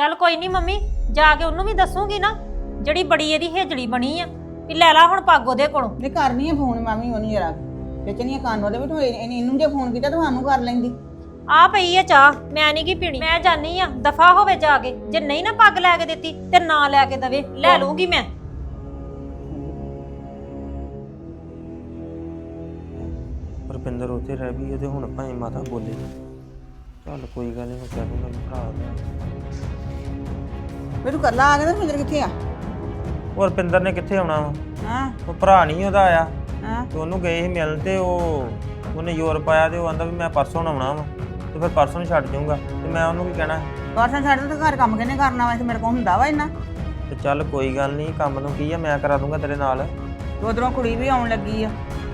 ਚੱਲ ਕੋਈ ਨਹੀਂ ਮੰਮੀ ਜਾ ਕੇ ਉਹਨੂੰ ਵੀ ਦੱਸੂਗੀ ਨਾ ਜਿਹੜੀ ਬੜੀ ਇਹਦੀ ਹੇਜੜੀ ਬਣੀ ਆ ਵੀ ਲੈ ਲਾ ਹੁਣ ਪੱਗ ਉਹਦੇ ਕੋਲੋਂ। ਨਹੀਂ ਕਰਨੀ ਆ ਫੋਨ ਮਾਮੀ ਉਹਨੂੰ ਜਰਾ। ਖਿੱਚਣੀ ਆ ਕੰਨ ਉਹਦੇ ਵੀ ਤੂੰ ਇਹ- ਇਹਨੂੰ ਜੇ ਫੋਨ ਕੀਤਾ ਤੁਹਾਨੂੰ ਕਰ ਲੈਂਦੀ। ਆ ਪਈ ਆ ਚਾਹ ਮੈਂ ਨਹੀਂ ਕੀ ਪੀਣੀ। ਮੈਂ ਜਾਨੀ ਆ ਦਫਾ ਹੋਵੇ ਜਾ ਕੇ ਜੇ ਨਹੀਂ ਨਾ ਪੱਗ ਲੈ ਕੇ ਦਿੱਤੀ ਤੇ ਨਾ ਲੈ ਕੇ ਦਵੇ ਲੈ ਲੂੰਗੀ ਮੈਂ। ਰੁਪਿੰਦਰ ਉੱਥੇ ਰਹਿ ਵੀ ਉਹਦੇ ਹੁਣ ਭਾਵੇਂ ਮਾਤਾ ਬੋਲੇ ਚੱਲ ਕੋਈ ਗੱਲ ਨਹੀਂ ਮੈਂ ਕਹਿ ਦੂੰਗਾ ਵੀ ਭਰਾ। ਦਾ ਤੂੰ ਕੱਲਾ ਆ ਗਿਆ ਤਾਂ ਮਿੰਦਰ ਕਿੱਥੇ ਆ? ਉਹ ਰੁਪਿੰਦਰ ਨੇ ਕਿੱਥੇ ਆਉਣਾ ਵਾ? ਹਾਂ। ਉਹ ਭਰਾ ਨਹੀਂ ਉਹਦਾ ਆਇਆ। ਹਾਂ। ਤੇ ਉਹਨੂੰ ਗਏ ਸੀ ਮਿਲਣ ਤੇ ਉਹ ਉਹਨੇ ਯੂਰਪ ਆਇਆ ਤੇ ਉਹ ਆਂਦਾ ਵੀ ਮੈਂ ਪਰਸੋਂ ਨੂੰ ਆਉਣਾ ਵਾ। ਤੇ ਫਿਰ ਪਰਸੋਂ ਨੂੰ ਛੱਡ ਜਾਊਂਗਾ। ਤੇ ਮੈਂ ਉਹਨੂੰ ਕੀ ਕਹਿਣਾ? ਪਰਸਨ ਛੱਡ ਤੇ ਘਰ ਕੰਮ ਕਿਹਨੇ ਕਰਨਾ ਵਾ? ਤੇ ਮੇਰੇ ਕੋਲ ਹੁੰਦਾ ਵਾ ਇੰਨਾ। ਤੇ ਚੱਲ ਕੋਈ ਗੱਲ ਨਹੀਂ ਕੰਮ ਨੂੰ ਕੀ ਆ ਮੈਂ ਕਰਾ ਦੂੰਗਾ ਤੇਰੇ ਨਾਲ। ਉਧਰੋਂ ਕੁੜੀ ਵੀ ਆਉਣ ਲੱਗੀ ਆ।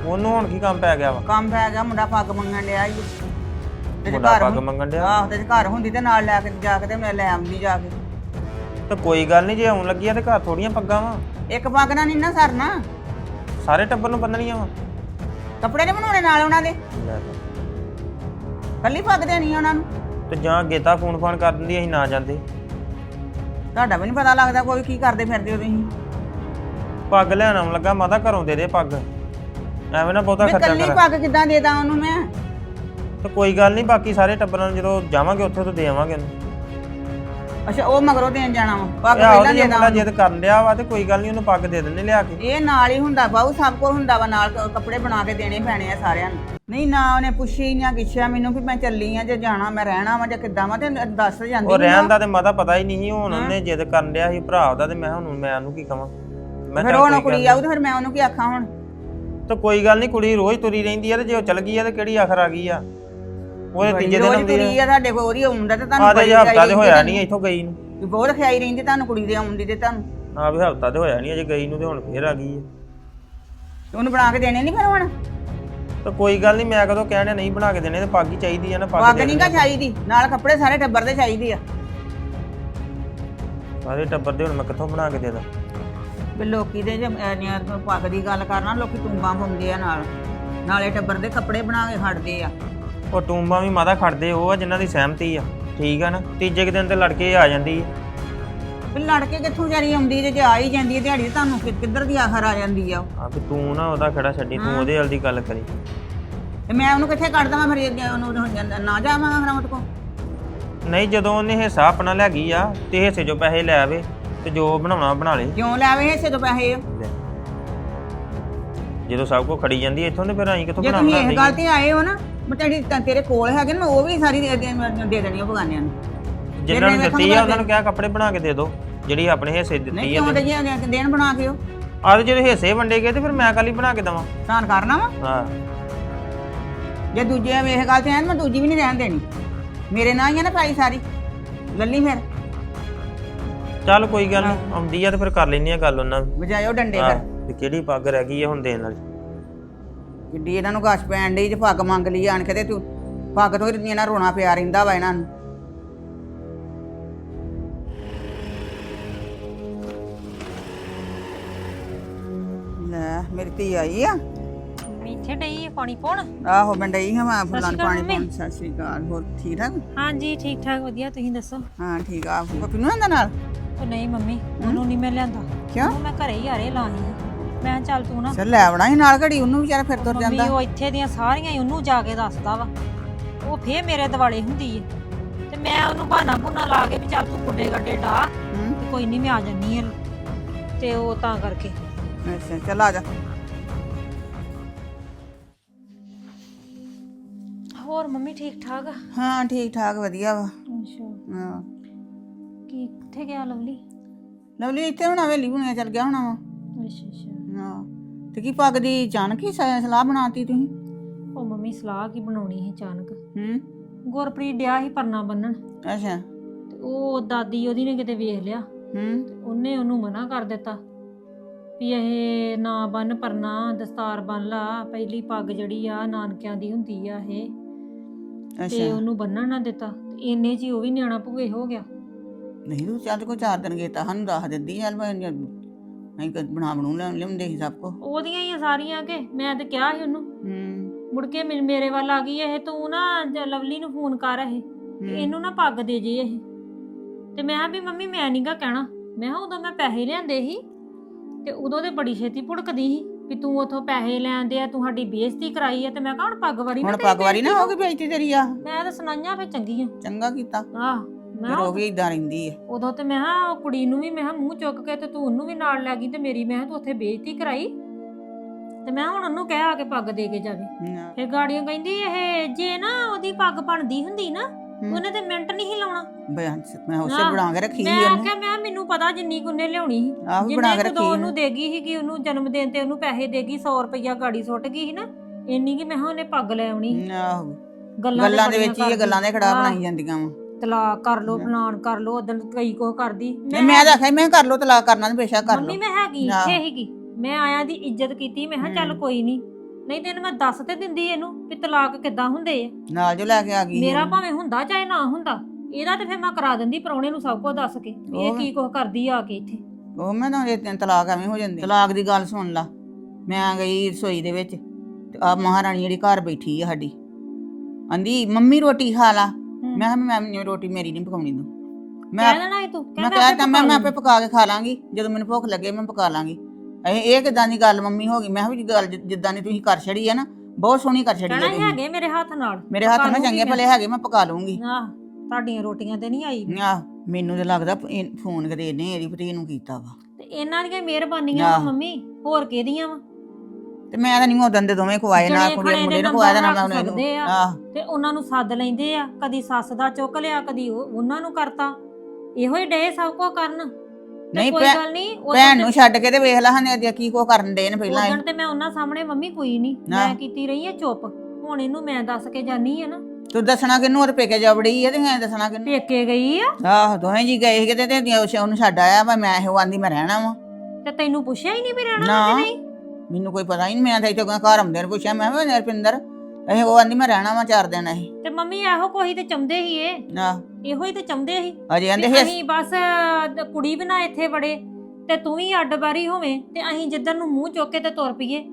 ਉਹਨੂੰ ਹੁਣ ਕੀ ਕੰਮ ਪੈ ਗਿਆ ਵਾ? ਕੰਮ ਪੈ ਗਿਆ ਮੁੰਡਾ ਪੱਗ ਮੰਗਣ ਡਿਆ ਈ। ਤੇ ਜੇ ਮੁੰਡਾ ਘਰ ਪੱਗ ਮੰਗਣ ਡਿਆ? ਆਹੋ ਤੇ ਜੇ ਘਰ ਹੁੰਦੀ ਤੇ ਨਾਲ ਲੈ ਕੇ ਜਾ ਕੇ ਤੇ ਮੈਂ ਲੈ ਆਉਂਦੀ ਜਾ ਕੇ। ਤੇ ਕੋਈ ਗੱਲ ਨਹੀਂ ਜੇ ਆਉਣ ਲੱਗੀ ਆ ਤੇ ਘਰ ਥੋੜੀਆਂ ਪੱਗਾਂ ਵਾ। ਇੱਕ ਪੱਗ ਨਾਲ ਨਹੀਂ ਨਾ ਸਰਨਾ। ਸਾਰੇ ਟੱਬਰ ਨੂੰ ਬੰਨਣੀਆਂ ਵਾ। ਕੱਪੜੇ ਨੇ ਬਣਾਉਣੇ ਨਾਲ ਉਹਨਾਂ ਦੇ। ਕੱਲੀ ਪੱਗ ਦੇਣੀ ਆ ਉਹਨਾਂ ਨੂੰ? ਤੇ ਜਾਂ ਗੇਤਾ ਫੋਨ ਫਾਨ ਕਰ ਦਿੰਦੀ ਅਸੀਂ ਨਾ ਜਾਂਦੇ। ਤੁਹਾਡਾ ਵੀ ਨਹੀਂ ਪਤਾ ਲੱਗਦਾ ਕੋਈ ਕੀ ਕਰਦੇ ਫਿਰਦੇ ਹੋ ਤੁਸੀਂ। ਪੱਗ ਲੈਣ ਆਉਣ ਲੱਗਾ ਮਾਤਾ ਘਰੋਂ ਦੇ ਦੇ ਪੱਗ। ਐਵੇਂ ਨਾ ਬਹੁਤਾ ਖਰਚਾ ਕੱਲੀ ਕਰ। ਪੱਗ ਕਿੱਦਾਂ ਦੇ ਦਾਂ ਉਹਨੂੰ ਮੈਂ? ਤੇ ਕੋਈ ਗੱਲ ਨਹੀਂ ਬਾਕੀ ਸਾਰੇ ਟੱਬਰਾਂ ਨੂੰ ਜਦੋਂ ਜਾਵਾਂਗੇ ਉੱਥੇ ਤੋਂ ਦੇ ਆਵਾਂਗੇ ਉਹਨੂੰ। ਅੱਛਾ ਉਹ ਮਗਰੋਂ ਦੇਣ ਜਾਣਾ ਵਾ। ਪੱਗ ਪਹਿਲਾਂ ਉਹਦੀ ਦੇ ਮੁੰਡਾ ਦਾਂ ਜਿੱਦ ਕਰਨ ਡਿਆ ਵਾ ਤੇ ਕੋਈ ਗੱਲ ਨਹੀਂ ਉਹਨੂੰ ਪੱਗ ਦੇ ਦਿੰਨੇ ਲਿਆ ਕੇ। ਇਹ ਨਾਲ ਹੀ ਹੁੰਦਾ ਬਾਹੂ ਸਭ ਕੋਲ ਹੁੰਦਾ ਵਾ ਨਾਲ ਕ- ਕੱਪੜੇ ਬਣਾ ਕੇ ਦੇਣੇ ਪੈਣੇ ਆ ਸਾਰਿਆਂ ਨੂੰ। ਨਹੀਂ ਨਾ ਉਹਨੇ ਪੁੱਛੀ ਨਾ ਕਿਛਿਆ ਮੈਨੂੰ ਵੀ ਮੈਂ ਚੱਲੀ ਆ ਜੇ ਜਾਣਾ ਮੈਂ ਰਹਿਣਾ ਵਾ ਜਾਂ ਕਿੱਦਾਂ ਵਾ ਤੇ ਦੱਸ ਜਾਂਦੀ ਉਹ ਰਹਿਣ ਦਾ ਤੇ ਮਾਤਾ ਪਤਾ ਹੀ ਨਹੀਂ ਸੀ ਹੁਣ ਉਹਨੇ ਜਿੱਦ ਕਰਨ ਡਿਆ ਸੀ ਭਰਾ ਉਹਦਾ ਤੇ ਮੈਂ ਹੁਣ ਮੈਂ ਉਹਨੂੰ ਕੀ ਕਵਾਂ? ਮੈਂ ਫਿਰ ਉਹ ਨਾ ਕੁੜੀ ਆਊ ਤੇ ਫਿਰ ਮੈਂ ਉਹਨੂੰ ਕੀ ਆਖਾਂ ਹੁਣ? ਤੇ ਕੋਈ ਗੱਲ ਨਹੀਂ ਕੁੜੀ ਰੋਜ਼ ਤੁਰੀ ਰਹਿੰਦੀ ਆ ਤੇ ਜੇ ਉਹ ਚਲ ਗਈ ਆ ਤੇ ਕਿਹੜੀ ਆਖਰ ਆ ਗਈ ਆ? ਉਹਦੇ ਤੀਜੇ ਦਿਨ ਰੋਜ਼ ਆਉਂਦੀ ਕੁੜੀ ਆ ਤੁਹਾਡੇ ਕੋਲ ਉਹਦੀ ਆਉਂਦਾ ਤੇ ਤੁਹਾਨੂੰ ਆਦੇ ਬੜੀ ਹਫਤਾ ਤੇ ਖਿਆਈ ਹੋਇਆ ਨਹੀਂ ਇੱਥੋਂ ਗਈ ਨੂੰ। ਵੀ ਬਹੁਤ ਖਿਆਈ ਰਹਿੰਦੀ ਤੁਹਾਨੂੰ ਕੁੜੀ ਦੇ ਆਉਂਦੀ ਤੇ ਤੁਹਾਨੂੰ। ਆ ਵੀ ਹਫਤਾ ਤੇ ਹੋਇਆ ਨਹੀਂ ਅਜੇ ਗਈ ਨੂੰ ਤੇ ਹੁਣ ਫੇਰ ਆ ਗਈ ਤੇ ਉਹਨੂੰ ਬਣਾ ਕੇ ਦੇਣੇ ਨਹੀਂ ਫਿਰ ਹੁਣ? ਤਾਂ ਕੋਈ ਗੱਲ ਨਹੀਂ ਮੈਂ ਕਦੋਂ ਕਹਿਣਿਆ ਨਹੀਂ ਬਣਾ ਕੇ ਦੇਣੇ ਤੇ ਪੱਗ ਹੀ ਚਾਹੀਦੀ ਆ ਨਾ ਪੱਗ ਪੱਗ ਦੇ ਨਹੀਂ ਗਾ ਚਾਹੀਦੀ ਨਾਲ ਕੱਪੜੇ ਸਾਰੇ ਟੱਬਰ ਦੇ ਚਾਹੀਦੇ ਆ। ਸਾਰੇ ਟੱਬਰ ਦੇ ਹੁਣ ਮੈਂ ਕਿੱਥੋਂ ਬਣਾ ਕੇ ਦੇ ਦਾਂ? ਵੀ ਲੋਕੀ ਦੇ ਜੇ ਇੰਨੀਆਂ ਪੱਗ ਦੀ ਗੱਲ ਕਰਨਾ ਲੋਕੀ ਟੁੰਬਾਂ ਪਾਉਂਦੇ ਆ ਨਾਲ। ਨਾਲੇ ਟੱਬਰ ਦੇ ਕੱਪੜੇ ਬਣਾ ਕੇ ਖੜਦੇ ਆ। ਉਹ ਟੂੰਬਾਂ ਵੀ ਮਾਤਾ ਖੜਦੇ ਉਹ ਆ ਜਿਨ੍ਹਾਂ ਦੀ ਸਹਿਮਤੀ ਆ। ਠੀਕ ਆ ਨਾ? ਤੀਜੇ ਕੁ ਦਿਨ ਤੇ ਲੜਕੇ ਆ ਜਾਂਦੀ ਆ। ਵੀ ਲੜ ਕੇ ਕਿੱਥੋਂ ਜਾਰੀ ਆਉਂਦੀ ਜੇ ਆ ਹੀ ਜਾਂਦੀ ਹੈ ਦਿਹਾੜੀ ਤੁਹਾਨੂੰ ਕਿ- ਕਿੱਧਰ ਦੀ ਆਖਰ ਆ ਜਾਂਦੀ ਆ ਉਹ। ਆ ਵੀ ਤੂੰ ਨਾ ਉਹਦਾ ਖੜਾ ਛੱਡੀ ਤੂੰ ਉਹਦੇ ਵੱਲ ਦੀ ਗੱਲ ਕਰੀ। ਤੇ ਮੈਂ ਉਹਨੂੰ ਕਿੱਥੇ ਕੱਢ ਦਵਾਂ ਫਿਰ ਜੇ ਉਹਨੂੰ ਨਾ ਜਾਵਾਂਗਾ ਫਿਰ ਮਤ ਕੋ ਨਹੀਂ ਜਦੋਂ ਉਹਨੇ ਹਿੱਸਾ ਆਪਣਾ ਲੈ ਗਈ ਆ ਤੇ ਹਿੱਸੇ ਜੋ ਪੈਸੇ ਲੈ ਆਵੇ ਤੇ ਜੋ ਬਣਾਉਣਾ ਬਣਾ ਲੇ। ਕਿਉਂ ਲੈਵੇ ਹਿੱਸੇ ਤੋਂ ਪੈਸੇ? ਉਹ? ਜਦੋਂ ਸਭ ਕੁਝ ਖੜੀ ਜਾਂਦੀ ਇੱਥੋਂ ਤੇ ਫਿਰ ਅਸੀਂ ਕਿੱਥੋਂ ਜੇ ਤੁਸੀਂ ਬਣਾਉਣਾ ਇਹ ਗੱਲ? ਤੇ ਆਏ ਹੋ ਨਾ ਮੈਂ ਤੇਰੀ ਤਾਂ ਤੇਰੇ ਕੋਲ ਹੈਗੇ ਨਾ ਉਹ ਵੀ ਸਾਰੀ ਦੇ ਦੇ- ਦੇ ਦੇਣੀ ਉਹ ਬਗਾਨਿਆਂ ਨੂੰ। ਜਿਨ੍ਹਾਂ ਨੂੰ ਦਿੱਤੀ ਆ ਉਹਨਾਂ ਨੂੰ ਕਿਹਾ ਕੱਪੜੇ ਬਣਾ ਕੇ ਦੇ ਦਿਓ ਜਿਹੜੀ ਆਪਣੇ ਹਿੱਸੇ ਦਿੱਤੀ ਨਹੀਂ ਆ ਕਿਉਂ ਦੇ ਦੇਣ ਬਣਾ ਕੇ ਉਹ। ਆਹ ਜਦੋਂ ਹਿੱਸੇ ਵੰਡੇ ਗਏ ਤੇ ਫਿਰ ਮੈਂ ਕੱਲ ਬਣਾ ਕੇ ਦਵਾਂ। ਸਾਨ ਕਰਨਾ ਵਾ? ਹਾਂ। ਜੇ ਦੂਜੇ ਇਹ ਗੱਲ ਤੇ ਆਣ ਮੈਂ ਦੂਜੀ ਵੀ ਨਹੀਂ ਰਹਿਣ ਦੇਣੀ। ਮੇਰੇ ਨਾਲ ਹੀ ਆ ਨਾ ਪਾਈ ਸਾਰੀ। ਲੱਲੀ ਫਿਰ। ਚੱਲ ਕੋਈ ਗੱਲ ਨਹੀਂ ਆਉਂਦੀ ਆ ਤੇ ਫਿਰ ਕਰ ਲੈਣੀ ਆ ਗੱਲ ਉਹਨਾਂ ਨਾਲ ਵਜਾਇਓ ਡੰਡੇ ਫਿਰ। ਵੀ ਕਿਹੜੀ ਪੱਗ ਰਹਿ ਗਈ ਆ ਹੁਣ ਦੇਣ ਵਾਲੀ। ਕਿੱਡੀ ਇਹਨਾਂ ਨੂੰ ਗਾਸ਼ ਪੈਣ ਡਈ ਜੇ ਪੱਗ ਮੰਗ ਲਈ ਆਣ ਕੇ ਤੇ ਤੂੰ ਪੱਗ ਤੋਂ ਹੀ ਇਹਨਾਂ ਰੋਣਾ ਪਿਆ ਰਹਿੰਦਾ ਵਾ ਇਹਨਾਂ ਨੂੰ। ਲੈ ਮੇਰੀ ਧੀ ਆਈ ਆ? ਇੱਥੇ ਡਈ ਆ ਪਾਣੀ ਪਾਉਣ ਆਹੋ ਮੈਂ ਡਈ ਹਾਂ ਮੈਂ ਫੁੱਲਾਂ ਨੂੰ ਪਾਣੀ। ਪਾਉਣ। ਸਤਿ ਸ਼੍ਰੀ ਅਕਾਲ ਹੋਰ ਠੀਕ ਠਾਕ? ਹਾਂਜੀ ਠੀਕ ਠਾਕ ਵਧੀਆ ਤੁਸੀਂ ਦੱਸੋ? ਹਾਂ ਠੀਕ ਆ। ਪਪੀ ਨੂੰ ਆਂਦਾ ਨਾਲ? ਉਹ ਨਹੀਂ ਮੰਮੀ ਉਹਨੂੰ ਨਹੀਂ ਮੈਂ ਲਿਆਂਦਾ। ਕਿਉਂ? ਮੈਂ ਘਰੇ ਹੀ ਆਰੇ ਲਾਹੀ। ਮੈਂ ਕਿਹਾ ਚੱਲ ਤੂੰ ਨਾ ਚੱਲ ਲੈ ਆਉਣਾ ਸੀ ਨਾਲ ਘੜੀ ਉਹਨੂੰ ਵਿਚਾਰਾ ਫਿਰ ਤੁਰ ਮੰਮੀ ਜਾਂਦਾ। ਉਹ ਇੱਥੇ ਦੀਆਂ ਸਾਰੀਆਂ ਹੀ ਉਹਨੂੰ ਜਾ ਕੇ ਦੱਸਦਾ ਵਾ। ਉਹ ਫੇਰ ਮੇਰੇ ਦਿਵਾਲੇ ਹੁੰਦੀ ਏ। ਤੇ ਮੈਂ ਉਹਨੂੰ ਬਹਾਨਾ ਬੁਨਾ ਲਾ ਕੇ ਵੀ ਚੱਲ ਤੂੰ ਗੁੱਡੇ ਗੱਡੇ ਡਾ। ਹੂੰ। ਤੇ ਕੋਈ ਨਹੀਂ ਮੈਂ ਆ ਜੰਨੀ ਆ। ਤੇ ਉਹ ਤਾਂ ਕਰਕੇ। ਅੱਛਾ ਚੱਲ ਆ ਜਾ। ਹੋਰ ਮੰਮੀ ਠੀਕ ਠਾਕ ਆ? ਹਾਂ ਠੀਕ ਠਾਕ ਵਧੀਆ ਵਾ। ਅੱਛਾ। ਹਾਂ। ਕੀ ਕਿੱਥੇ ਗਿਆ ਲਵਲੀ? ਲਵਲੀ ਇੱਥੇ ਹੁਣ ਹਵੇਲੀ ਬਣਿਆ ਚੱਲ ਗਿਆ ਹੋਣਾ ਵਾ। ਅੱਛਾ ਅੱਛਾ। ਤੇ ਕੀ ਪੱਗ ਦੀ ਅਚਾਨਕ ਹੀ ਸ- ਸਲਾਹ ਬਣਾਤੀ ਤੁਸੀਂ? ਉਹ ਮੰਮੀ ਸਲਾਹ ਕੀ ਬਣਾਉਣੀ ਸੀ ਅਚਾਨਕ? ਹੂੰ? ਗੁਰਪ੍ਰੀਤ ਡਿਆ ਸੀ ਪਰਨਾ ਬੰਨਣ। ਅੱਛਾ। ਤੇ ਉਹ ਦਾਦੀ ਉਹਦੀ ਨੇ ਕਿਤੇ ਵੇਖ ਲਿਆ। ਹੂੰ? ਉਹਨੇ ਉਹਨੂੰ ਮਨਾ ਕਰ ਦਿੱਤਾ ਵੀ ਇਹ ਨਾ ਬੰਨ ਪਰਨਾ ਦਸਤਾਰ ਬੰਨ ਲਾ। ਪਹਿਲੀ ਪੱਗ ਜਿਹੜੀ ਆ ਨਾਨਕਿਆਂ ਦੀ ਹੁੰਦੀ ਆ ਇਹ। ਤੇ ਅੱਛਾ। ਉਹਨੂੰ ਬੰਨਣ ਨਾ ਦਿੱਤਾ। ਤੇ ਇੰਨੇ ਚ ਹੀ ਉਹ ਵੀ ਨਿਆਣਾ ਭੂਏ ਹੋ ਗਿਆ। ਨਹੀਂ ਤੂੰ ਚੱਲ ਕੋ ਚਾਰ ਦਿਨ ਗੇਤਾ ਸਾਨੂੰ ਦੱਸ ਦਿੰਦੀ ਚੱਲ ਮੈਂ ਨਹੀਂ ਕਿ ਬਣਾ ਬਣੂ ਲੈ ਲਿਆਉਂਦੇ ਸੀ ਸਭ ਕੋ ਉਹਦੀਆਂ ਹੀ ਆ ਸਾਰੀਆਂ ਕਿ ਮੈਂ ਤੇ ਕਿਹਾ ਸੀ ਉਹਨੂੰ। ਹੂੰ। ਮੁੜ ਕੇ ਮੇਰੇ- ਮੇਰੇ ਵੱਲ ਆ ਗਈ ਇਹ ਤੂੰ ਨਾ ਜ- ਲਵਲੀ ਨੂੰ ਫੋਨ ਕਰ ਇਹ ਤੇ ਇਹਨੂੰ ਨਾ ਪੱਗ ਦੇ ਜੇ ਇਹ। ਤੇ ਮੈਂ ਕਿਹਾ ਵੀ ਮੰਮੀ ਮੈਂ ਨਹੀਂਗਾ ਕਹਿਣਾ। ਮੈਂ ਕਿਹਾ ਉਦੋਂ ਮੈਂ ਪੈਸੇ ਲਿਆਂਦੇ ਸੀ ਤੇ ਉਦੋਂ ਤੇ ਬੜੀ ਛੇਤੀ ਭੁੜਕਦੀ ਸੀ ਵੀ ਤੂੰ ਉਥੋਂ ਪੈਸੇ ਲੈਂਦੇ ਆ ਤੂੰ ਸਾਡੀ ਬੇਇੱਜ਼ਤੀ ਕਰਾਈ ਆ ਤੇ ਮੈਂ ਕਹਾਂ ਹੁਣ ਪੱਗ ਵਾਰੀ ਨਾ ਹੁਣ ਤੇਰੀ ਨਾ ਹੋ ਗਈ ਬੇਇੱਜ਼ਤੀ ਤੇਰੀ ਆ। ਮੈਂ ਤਾਂ ਸੁਣਾਈਆਂ ਫੇ ਚੰਗੀਆਂ। ਚੰਗਾ ਕੀਤਾ। ਆਹ। ਮੈਂ ਫਿਰ ਉਹ ਵੀ ਇਦਾਂ ਰਹਿੰਦੀ ਹੈ ਉਦੋਂ ਤੇ ਮੈਂ ਉਹ ਕੁੜੀ ਨੂੰ ਵੀ ਮੈਂ ਕਿਹਾ ਮੂੰਹ ਚੁੱਕ ਕੇ ਤੇ ਤੂੰ ਉਹਨੂੰ ਵੀ ਨਾਲ ਲੈ ਗਈ ਤੇ ਮੇਰੀ ਮੈਂ ਕਿਹਾ ਤੂੰ ਉੱਥੇ ਬੇਇੱਜ਼ਤੀ ਕਰਾਈ। ਤੇ ਮੈਂ ਹੁਣ ਉਹਨੂੰ ਕਹਿ ਆ ਕੇ ਪੱਗ ਦੇ ਕੇ ਜਾਵੇ। ਨਾ। ਫਿਰ ਗਾੜੀਆਂ ਕਹਿੰਦੀ ਇਹ ਜੇ ਨਾ ਉਹਦੀ ਪੱਗ ਬਣਦੀ ਹੁੰਦੀ ਨਾ ਉਹਨੇ ਤੇ ਮਿੰਟ ਨਹੀਂ ਸੀ ਲਾਉਣਾ। ਬਿਆਨ ਮੈਂ ਉਸੇ ਬਣਾ ਕੇ ਰੱਖੀ ਮੈਂ ਸੀ ਉਹਨੂੰ। ਆਖਿਆ ਮੈਂ ਕਿਹਾ ਮੈਨੂੰ ਪਤਾ ਜਿੰਨੀ ਕੁ ਉਹਨੇ ਲਿਆਉਣੀ ਸੀ। ਆਹ ਬਣਾ ਜਿੰਨੇ ਕੇ ਕੁ ਦੋ ਉਹਨੂੰ ਸੀ ਦੇਗੀ ਸੀ ਕਿ ਉਹਨੂੰ ਜਨਮ ਦਿਨ ਤੇ ਉਹਨੂੰ ਪੈਸੇ ਦੇਗੀ 100 ਰੁਪਈਆ ਗਾੜੀ ਸੁੱਟ ਗਈ ਸੀ ਨਾ ਇੰਨੀ ਕਿ ਮੈਂ ਕਿਹਾ ਉਹਨੇ ਪੱਗ ਲੈ ਆਉਣੀ ਸੀ। ਆਹੋ। ਗੱਲਾਂ ਗੱਲਾਂ ਦੇ ਵਿੱਚ ਹੀ ਇਹ ਗੱਲਾਂ ਦੇ ਖੜਾ ਬਣਾਈ ਜਾਂਦੀਆਂ ਵਾ। ਤਲਾਕ ਕਰ ਲੋ ਫਲਾਣ ਕਰ ਲੋ ਉਦੋਂ ਕਈ ਕੁਛ ਕਰਦੀ। ਮੈਂ ਤਾਂ ਆਖਿਆ ਮੈਂ ਕਿਹਾ ਕਰ ਲੋ ਤਲਾਕ ਕਰਨਾ ਤੇ ਬੇਸ਼ੱਕ ਕਰ ਮੰਮੀ ਲੋ ਮੈਂ ਹੈਗੀ। ਇੱਥੇ ਹੀਗੀ ਮੈਂ ਆਇਆ ਦੀ ਇੱਜ਼ਤ ਕੀਤੀ ਮੈਂ ਕਿਹਾ ਚੱਲ। ਕੋਈ ਨਹੀਂ ਨਹੀਂ ਤੇ ਇਹਨੂੰ ਮੈਂ ਦੱਸ ਤੇ ਦਿੰਦੀ ਇਹਨੂੰ ਵੀ ਤਲਾਕ ਕਿੱਦਾਂ ਹੁੰਦੇ ਆ। ਨਾਲ ਜੋ ਲੈ ਕੇ ਆ ਗਈ ਮੇਰਾ। ਭਾਵੇਂ ਹੁੰਦਾ ਚਾਹੇ ਨਾ ਹੁੰਦਾ ਇਹਦਾ ਤੇ ਫਿਰ ਮੈਂ ਕਰਾ ਦਿੰਦੀ ਪਰੌਣੇ ਨੂੰ ਸਭ ਕੁਝ ਦੱਸ ਕੇ ਵੀ ਇਹ। ਕੀ ਕੁਛ ਕਰਦੀ ਆ ਕੇ ਇੱਥੇ। ਉਹ ਮੈਂ ਤਾਂ ਇਹ ਤਿੰਨ ਤਲਾਕ ਐਵੇਂ ਹੋ ਜਾਂਦੇ। ਤਲਾਕ ਦੀ ਗੱਲ ਸੁਣ ਲਾ। ਮੈਂ ਗਈ ਰਸੋਈ ਦੇ ਵਿੱਚ ਤੇ ਆ ਮਹਾਰਾਣੀ ਜਿਹੜੀ ਘਰ ਬੈਠੀ ਆ ਸਾਡੀ। ਆਂਦੀ ਮੰਮੀ ਰੋਟੀ ਖਾ ਲਾ। ਮੈਂ ਕਿਹਾ ਮੈਂ ਨਹੀਂ ਰੋਟੀ ਮੇਰੀ ਨਹੀਂ ਪਕਾਉਣੀ ਤੂੰ। ਮੈਂ ਕਹਿ ਦੇਣਾ ਸੀ ਤੂੰ। ਮੈਂ ਕਹਿੰਦਾ ਕਹਿ ਤਾ ਮੈਂ ਮੈਂ ਆਪੇ ਪਕਾ ਕੇ ਖਾ ਲਾਂਗੀ ਜਦੋਂ ਮੈਨੂੰ ਭੁੱਖ ਲੱਗੇ ਮੈਂ ਪਕਾ ਲਾਂਗੀ। ਇਹ ਇਹ ਕਿਦਾਂ ਦੀ ਗੱਲ ਮੰਮੀ ਹੋ ਗਈ? ਮੈਂ ਕਿਹਾ ਵੀ ਗੱਲ ਜਿ- ਜਿੱਦਾਂ ਦੀ ਤੁਸੀਂ ਕਰ ਛੜੀ ਆ ਨਾ ਬਹੁਤ ਸੋਹਣੀ ਕਰ ਛੜੀ ਕਹਿਣਾ ਹੀ ਤੁਸੀਂ ਹੈਗੇ ਮੇਰੇ ਹੱਥ ਨਾਲ। ਮੇਰੇ ਹੱਥ ਲੂੰਗੀ ਚੰਗੇ। ਭਲੇ ਹੈਗੇ ਮੈਂ ਪਕਾ ਲੂੰਗੀ ਆਹ ਤੁਹਾਡੀਆਂ ਰੋਟੀਆਂ ਤੇ ਨਹੀਂ ਆਈ। ਆਹ ਮੈਨੂੰ ਤੇ ਲੱਗਦਾ ਇਹ ਫੋਨ ਕਦੇ ਇਹਨੇ ਇਹਦੀ ਭਤੀ ਨੂੰ ਕੀਤਾ ਵਾ। ਤੇ ਇਹਨਾਂ ਦੀਆਂ ਮਿਹਰਬਾਨੀਆਂ ਵਾ ਆਹ। ਮੰਮੀ ਹੋਰ ਕਿਹਦੀਆਂ ਵਾ? ਤੇ ਮੈਂ ਤਾਂ ਨਹੀਂ ਦੇ ਦੋਵੇਂ ਖਵਾਏ ਨਾ ਕੁੜੀ ਮੁੰਡੇ ਨੂੰ ਖਵਾਇਆ ਨਾ ਨੰਬਰ ਮੈਂ ਸਕਦੇ ਉਹਨੂੰ ਆ। ਆਹ। ਤੇ ਉਹਨਾਂ ਨੂੰ ਸੱਦ ਲੈਂਦੇ ਆ ਕਦੀ ਸੱਸ ਦਾ ਚੁੱਕ ਲਿਆ ਕਦੀ ਉਹ- ਉਹਨਾਂ ਨੂੰ ਕਰਤਾ। ਇਹੋ ਹੀ ਡੇ ਸਭ ਕੁਝ ਕਰਨ। ਤੇ ਨਹੀਂ ਕੋਈ ਭੈ- ਗੱਲ ਨਹੀਂ ਭੈਣ ਨੂੰ ਛੱਡ ਕੇ ਤੇ ਵੇਖ ਲਾ ਹਨੇ ਅੱਗੇ ਕੀ ਕੋ ਕਰਨ ਦੇ ਨੇ ਪਹਿਲਾਂ ਉਦੋਂ ਤੇ ਮੈਂ ਉਹਨਾਂ ਸਾਹਮਣੇ ਮੰਮੀ ਕੋਈ ਨਹੀਂ। ਮੈਂ ਕੀਤੀ ਰਹੀ ਆ ਚੁੱਪ। ਹੁਣ ਇਹਨੂੰ ਮੈਂ ਦੱਸ ਕੇ ਜਾਨੀ ਆ ਨਾ। ਤੂੰ ਦੱਸਣਾ ਕਿਨੂੰ ਉਹ ਤੇ ਪੇਕੇ ਜਾ ਵੜੀ ਹੈ ਤੇ ਮੈਂ ਦੱਸਣਾ ਕਿਨੂੰ ਪੇਕੇ ਗਈ ਆ? ਆਹ ਦੋਵੇਂ ਜੀ ਗਏ ਸੀ ਕਿਤੇ ਤੇ ਉਹ ਉਹਨੂੰ ਛੱਡ ਆਇਆ ਵਾ ਮੈਂ ਇਹੋ ਆਂਦੀ ਮੈਂ ਰਹਿਣਾ ਵਾ। ਤੇ ਤੈਨੂੰ ਪੁੱਛਿਆ ਹੀ ਨਹੀਂ ਵੀ ਰਹਿਣਾ। ਕਿ ਨਹੀਂ? ਮੈਨੂੰ ਕੋਈ ਪਤਾ ਹੀ ਨਹੀਂ ਮੈਂ ਤਾਂ ਇੱਥੇ ਘਰ ਆਉਂਦੇ ਨੇ ਪੁੱਛਿਆ ਮੈਂ ਕਿਹਾ ਨਰਪਿੰਦਰ ਇਹ ਉਹ ਆਂਦੀ ਮੈਂ ਰਹਿਣਾ ਵਾ ਚਾਰ ਦਿਨ ਇਹ। ਤੇ ਮੰਮੀ ਇਹੋ ਕੋਈ ਤੇ ਚਾਹੁੰਦੇ ਹੀ ਏ ਆਹ। ਇਹੋ ਹੀ ਤੇ ਚਾਹੁੰਦੇ ਸੀ ਅਜੇ ਆਂਦੇ ਵੀ ਅਸੀਂ ਬਸ ਕੁੜੀ ਵੀ ਨਾ ਇੱਥੇ ਵੜੇ ਤੇ ਤੂੰ ਵੀ ਅੱਡ ਬਾਰੀ ਹੋਵੇਂ ਤੇ ਅਸੀਂ ਜਿੱਧਰ ਨੂੰ ਮੂੰਹ ਚੁੱਕ ਕੇ ਤੇ ਤੁਰ ਪਈਏ।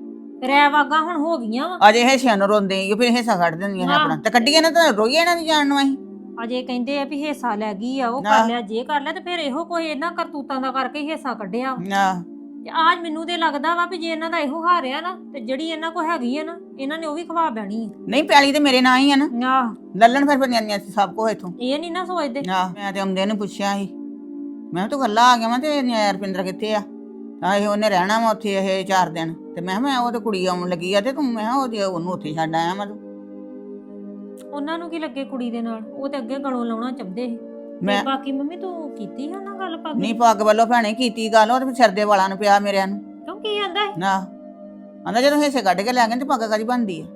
ਰਹਿ ਵਾਗਾ ਹੁਣ ਹੋ ਗਈਆਂ ਵਾ। ਅਜੇ ਹਿੱਸਿਆਂ ਨੂੰ ਰੋਂਦੇ ਹੀ ਫਿਰ ਹਿੱਸਾ ਕੱਢ ਦਿੰਦੀਆਂ ਨੇ ਹਾਂ। ਆਪਣਾ। ਤੇ ਕੱਢੀਏ ਨਾ ਤਾਂ ਰੋਈਏ ਇਹਨਾਂ ਦੀ ਜਾਣ ਨੂੰ ਅਸੀਂ। ਅਜੇ ਕਹਿੰਦੇ ਆ ਵੀ ਹਿੱਸਾ ਲੈ ਗਈ ਆ ਉਹ ਨਾ। ਕਰ ਲਿਆ ਜੇ ਕਰ ਲਿਆ ਤੇ ਫਿਰ ਇਹੋ ਕੋਈ ਇਹਨਾਂ ਕਰਤੂਤਾਂ ਦਾ ਕਰਕੇ ਹੀ ਹਿੱਸਾ ਕੱਢਿਆ ਵਾ। ਤੇ ਆਜ ਮੈਨੂੰ ਤੇ ਲੱਗਦਾ ਵਾ ਵੀ ਜੇ ਇਹਨਾਂ ਦਾ ਇਹੋ ਹਾਰ ਆ ਨਾ ਤੇ ਜਿਹੜੀ ਇਹਨਾਂ ਕੋ ਹੈਗੀ ਆ ਨਾ ਇਹਨਾਂ ਨੇ ਉਹ ਵੀ ਖਵਾ ਬੈਣੀ ਨਹੀਂ ਪੈਲੀ ਤੇ ਮੇਰੇ ਨਾਂ ਹੀ ਆ ਨਾ। ਆ ਆਹ। ਲੱਲਣ ਫਿਰ ਬੰਨਿਆਂ ਸਭ ਕੋ ਇਥੋਂ। ਇਹ ਨਹੀਂ ਨਾ ਸੋਚਦੇ। ਆਹ ਮੈਂ ਤੇ ਆਉਂਦੇ ਨੂੰ ਪੁੱਛਿਆ ਸੀ। ਮੈਂ ਤੂੰ ਗੱਲਾਂ ਆ ਗਿਆ ਮੈਂ ਤੇ ਰਪਿੰਦਰ ਕਿੱਥੇ ਆ? ਤਾਂ ਇਹ ਉਹਨੇ ਰਹਿਣਾ ਵਾ ਉੱਥੇ ਇਹ ਚਾਰ ਦਿਨ। ਤੇ ਮੈਂ ਕਿਹਾ ਮੈਂ ਉਹ ਤੇ ਕੁੜੀ ਆਉਣ ਲੱਗੀ ਆ ਤੇ ਤੂੰ ਮੈਂ ਕਿਹਾ ਉਹਦੀ ਉਹਨੂੰ ਉੱਥੇ ਛੱਡ ਆਇਆ ਮੈਂ ਤੂੰ। ਉਹਨਾਂ ਨੂੰ ਕੀ ਲੱਗੇ ਕੁੜੀ ਦੇ ਨਾਲ? ਉਹ ਤੇ ਅੱਗੇ ਗਲੋਂ ਲਾਉਣਾ ਚਾਹੁੰਦੇ ਸੀ। ਮੈਂ ਬਾਕੀ ਮੰਮੀ ਤੂੰ ਕੀਤੀ ਹੈ ਉਹਨਾਂ ਗੱਲ ਪੱਗ ਨਹੀਂ ਪੱਗ ਵੱਲੋਂ ਭੈਣੇ ਕੀਤੀ ਗੱਲ ਉਹ ਤੇ ਸਰਦੇ ਵਾਲਾਂ ਨੂੰ ਪਿਆ ਮੇਰਿਆਂ ਨੂੰ। ਕਿਉਂ ਕੀ ਆਂਦਾ ਨਾ ਆਂਦਾ ਜਦੋਂ ਹਿੱਸੇ ਕੱਢ ਕੇ ਲੈ ਗਏ ਤੇ ਪੱਗ ਕਾਦੀ ਬਣਦੀ ਆ?